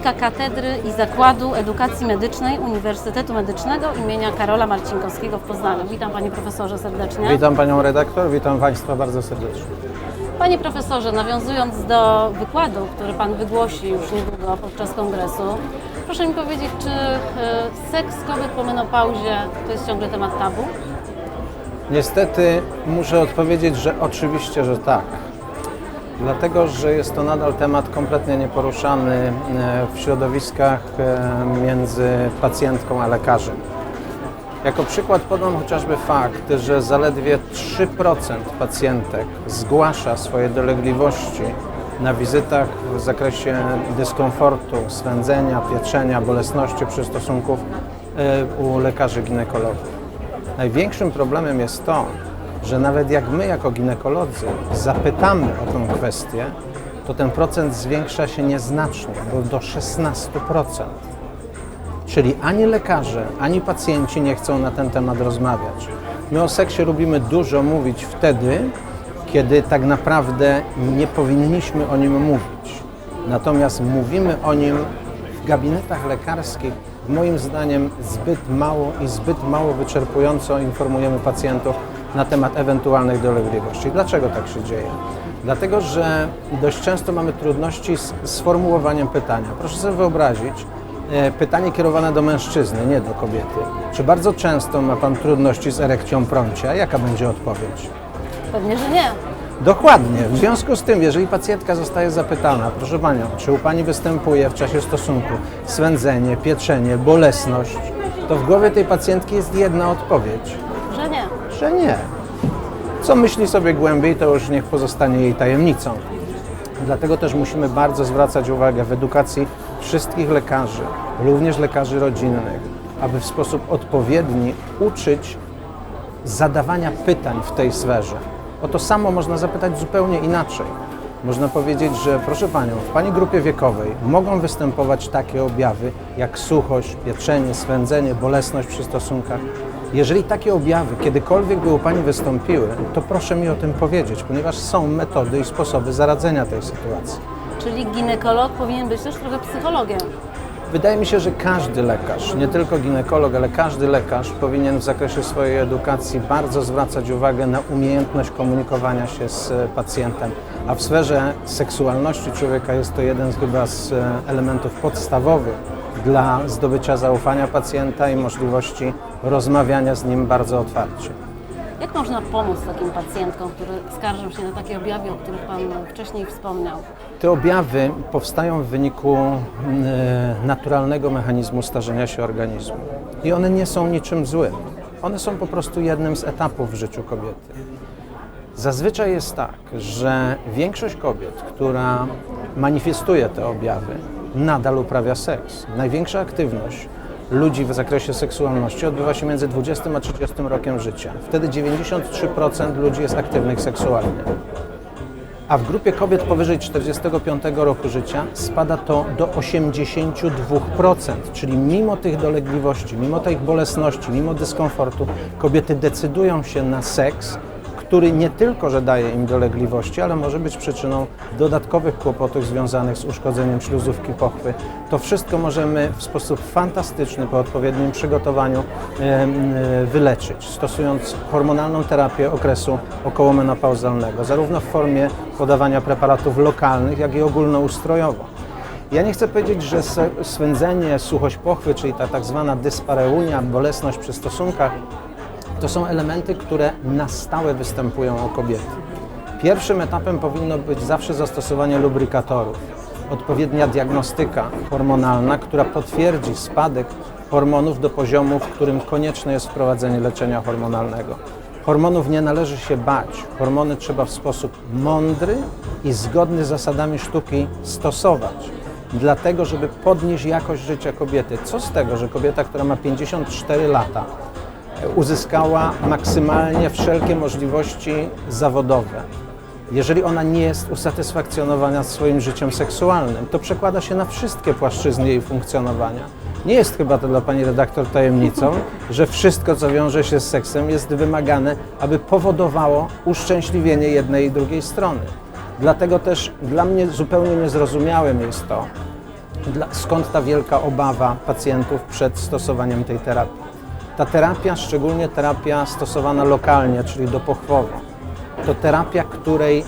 kierownika Katedry i Zakładu Edukacji Medycznej Uniwersytetu Medycznego imienia Karola Marcinkowskiego w Poznaniu. Witam Panie Profesorze serdecznie. Witam Panią redaktor, witam Państwa bardzo serdecznie. Panie Profesorze, nawiązując do wykładu, który Pan wygłosi już niedługo podczas kongresu, proszę mi powiedzieć, czy e, seks kobiet po menopauzie to jest ciągle temat tabu? Niestety muszę odpowiedzieć, że oczywiście, że tak. Dlatego, że jest to nadal temat kompletnie nieporuszany e, w środowiskach e, między pacjentką a lekarzem. Jako przykład podam chociażby fakt, że zaledwie 3% pacjentek zgłasza swoje dolegliwości na wizytach w zakresie dyskomfortu, swędzenia, pieczenia, bolesności przystosunków e, u lekarzy ginekologów. Największym problemem jest to, że nawet jak my jako ginekolodzy zapytamy o tę kwestię, to ten procent zwiększa się nieznacznie, bo do 16%. Czyli ani lekarze, ani pacjenci nie chcą na ten temat rozmawiać. My o seksie lubimy dużo mówić wtedy, kiedy tak naprawdę nie powinniśmy o nim mówić. Natomiast mówimy o nim w gabinetach lekarskich, moim zdaniem zbyt mało i zbyt mało wyczerpująco informujemy pacjentów na temat ewentualnych dolegliwości. Dlaczego tak się dzieje? Dlatego, że dość często mamy trudności z sformułowaniem pytania. Proszę sobie wyobrazić, e, pytanie kierowane do mężczyzny, nie do kobiety. Czy bardzo często ma Pan trudności z erekcją prącia? Jaka będzie odpowiedź? Pewnie, że nie. Dokładnie. W związku z tym, jeżeli pacjentka zostaje zapytana, proszę Panią, czy u Pani występuje w czasie stosunku swędzenie, pieczenie, bolesność, to w głowie tej pacjentki jest jedna odpowiedź, Że nie. Co myśli sobie głębiej, to już niech pozostanie jej tajemnicą. Dlatego też musimy bardzo zwracać uwagę w edukacji wszystkich lekarzy, również lekarzy rodzinnych, aby w sposób odpowiedni uczyć zadawania pytań w tej sferze. O to samo można zapytać zupełnie inaczej. Można powiedzieć, że proszę Panią, w Pani grupie wiekowej mogą występować takie objawy jak suchość, pieczenie, swędzenie, bolesność przy stosunkach. Jeżeli takie objawy kiedykolwiek by u Pani wystąpiły, to proszę mi o tym powiedzieć, ponieważ są metody i sposoby zaradzenia tej sytuacji. Czyli ginekolog powinien być też trochę psychologiem. Wydaje mi się, że każdy lekarz, nie tylko ginekolog, ale każdy lekarz powinien w zakresie swojej edukacji bardzo zwracać uwagę na umiejętność komunikowania się z e, pacjentem. A w sferze seksualności człowieka jest to jeden z chyba z e, elementów podstawowych dla zdobycia zaufania pacjenta i możliwości rozmawiania z nim bardzo otwarcie. Jak można pomóc takim pacjentkom, które skarżą się na takie objawy, o których Pan wcześniej wspomniał? Te objawy powstają w wyniku e, naturalnego mechanizmu starzenia się organizmu. I one nie są niczym złym. One są po prostu jednym z etapów w życiu kobiety. Zazwyczaj jest tak, że większość kobiet, która manifestuje te objawy, nadal uprawia seks. Największa aktywność ludzi w zakresie seksualności odbywa się między 20 a 30 rokiem życia. Wtedy 93% ludzi jest aktywnych seksualnie a w grupie kobiet powyżej 45 roku życia spada to do 82%, czyli mimo tych dolegliwości, mimo tych bolesności, mimo dyskomfortu, kobiety decydują się na seks, który nie tylko, że daje im dolegliwości, ale może być przyczyną dodatkowych kłopotów związanych z uszkodzeniem śluzówki pochwy. To wszystko możemy w sposób fantastyczny, po odpowiednim przygotowaniu wyleczyć, stosując hormonalną terapię okresu okołomenopauzalnego, zarówno w formie podawania preparatów lokalnych, jak i ogólnoustrojowo. Ja nie chcę powiedzieć, że swędzenie, suchość pochwy, czyli ta tak zwana dyspareunia, bolesność przy stosunkach, to są elementy, które na stałe występują u kobiety. Pierwszym etapem powinno być zawsze zastosowanie lubrykatorów, odpowiednia diagnostyka hormonalna, która potwierdzi spadek hormonów do poziomu, w którym konieczne jest wprowadzenie leczenia hormonalnego. Hormonów nie należy się bać. Hormony trzeba w sposób mądry i zgodny z zasadami sztuki stosować. Dlatego, żeby podnieść jakość życia kobiety. Co z tego, że kobieta, która ma 54 lata, uzyskała maksymalnie wszelkie możliwości zawodowe. Jeżeli ona nie jest usatysfakcjonowana swoim życiem seksualnym, to przekłada się na wszystkie płaszczyzny jej funkcjonowania. Nie jest chyba to dla pani redaktor tajemnicą, że wszystko, co wiąże się z seksem, jest wymagane, aby powodowało uszczęśliwienie jednej i drugiej strony. Dlatego też dla mnie zupełnie niezrozumiałym jest to, skąd ta wielka obawa pacjentów przed stosowaniem tej terapii? Ta terapia, szczególnie terapia stosowana lokalnie, czyli dopochwowo, to terapia, której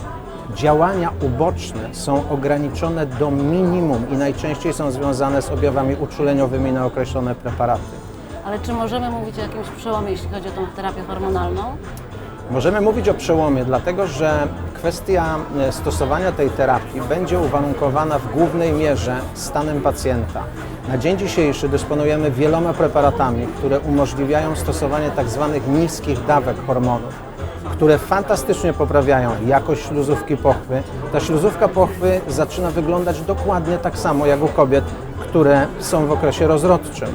działania uboczne są ograniczone do minimum i najczęściej są związane z objawami uczuleniowymi na określone preparaty. Ale czy możemy mówić o jakimś przełomie, jeśli chodzi o tą terapię hormonalną? Możemy mówić o przełomie, dlatego że kwestia e, stosowania tej terapii będzie uwarunkowana w głównej mierze stanem pacjenta. Na dzień dzisiejszy dysponujemy wieloma preparatami, które umożliwiają stosowanie tak zwanych niskich dawek hormonów, które fantastycznie poprawiają jakość śluzówki pochwy. Ta śluzówka pochwy zaczyna wyglądać dokładnie tak samo jak u kobiet, które są w okresie rozrodczym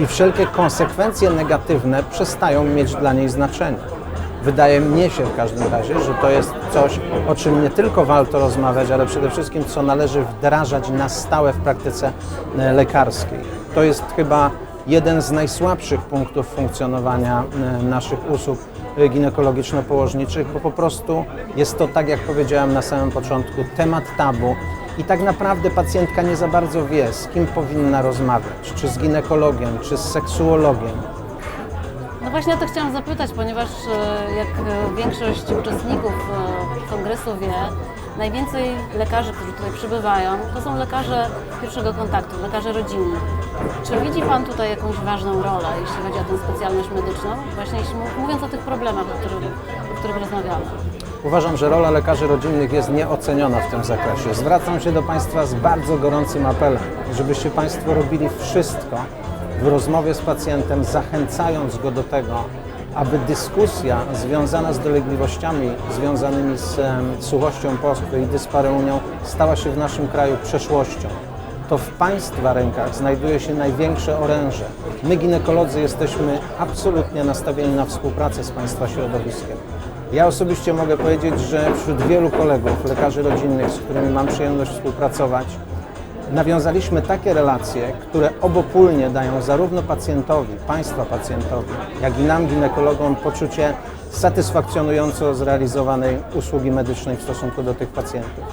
i wszelkie konsekwencje negatywne przestają mieć dla niej znaczenie. Wydaje mnie się w każdym razie, że to jest coś, o czym nie tylko warto rozmawiać, ale przede wszystkim co należy wdrażać na stałe w praktyce e, lekarskiej. To jest chyba jeden z najsłabszych punktów funkcjonowania e, naszych usług e, ginekologiczno-położniczych, bo po prostu jest to, tak jak powiedziałem na samym początku, temat tabu i tak naprawdę pacjentka nie za bardzo wie, z kim powinna rozmawiać, czy z ginekologiem, czy z seksuologiem. No właśnie o to chciałam zapytać, ponieważ e, jak e, większość uczestników e, kongresu wie, najwięcej lekarzy, którzy tutaj przybywają, to są lekarze pierwszego kontaktu, lekarze rodzinni. Czy widzi Pan tutaj jakąś ważną rolę, jeśli chodzi o tę specjalność medyczną? Właśnie mówiąc o tych problemach, o których, o których rozmawiamy. Uważam, że rola lekarzy rodzinnych jest nieoceniona w tym zakresie. Zwracam się do Państwa z bardzo gorącym apelem, żebyście Państwo robili wszystko w rozmowie z pacjentem, zachęcając go do tego, aby dyskusja związana z dolegliwościami związanymi z suchością pochwy i dyspareunią stała się w naszym kraju przeszłością. To w Państwa rękach znajduje się największe oręże. My, ginekolodzy, jesteśmy absolutnie nastawieni na współpracę z Państwa środowiskiem. Ja osobiście mogę powiedzieć, że wśród wielu kolegów, lekarzy rodzinnych, z którymi mam przyjemność współpracować, nawiązaliśmy takie relacje, które obopólnie dają zarówno pacjentowi, państwa pacjentowi, jak i nam, ginekologom, poczucie satysfakcjonująco zrealizowanej usługi medycznej w stosunku do tych pacjentów.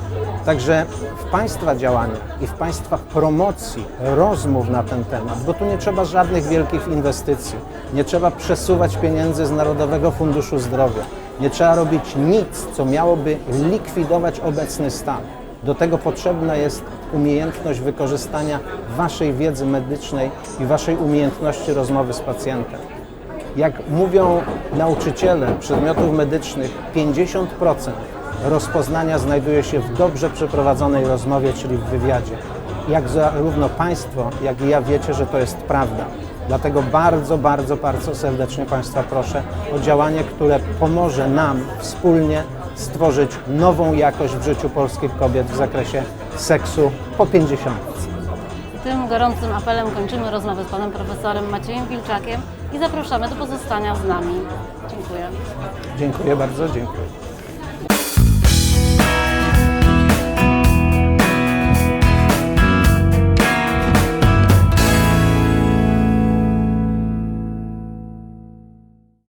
Także w Państwa działaniach i w Państwa promocji rozmów na ten temat, bo tu nie trzeba żadnych wielkich inwestycji, nie trzeba przesuwać pieniędzy z Narodowego Funduszu Zdrowia, nie trzeba robić nic, co miałoby likwidować obecny stan. Do tego potrzebna jest umiejętność wykorzystania Waszej wiedzy medycznej i Waszej umiejętności rozmowy z pacjentem. Jak mówią nauczyciele przedmiotów medycznych, 50% rozpoznania znajduje się w dobrze przeprowadzonej rozmowie, czyli w wywiadzie. Jak zarówno Państwo, jak i ja wiecie, że to jest prawda. Dlatego bardzo, bardzo, bardzo serdecznie Państwa proszę o działanie, które pomoże nam wspólnie stworzyć nową jakość w życiu polskich kobiet w zakresie seksu po 50. Tym gorącym apelem kończymy rozmowę z panem profesorem Maciejem Wilczakiem i zapraszamy do pozostania z nami. Dziękuję. Dziękuję bardzo, dziękuję.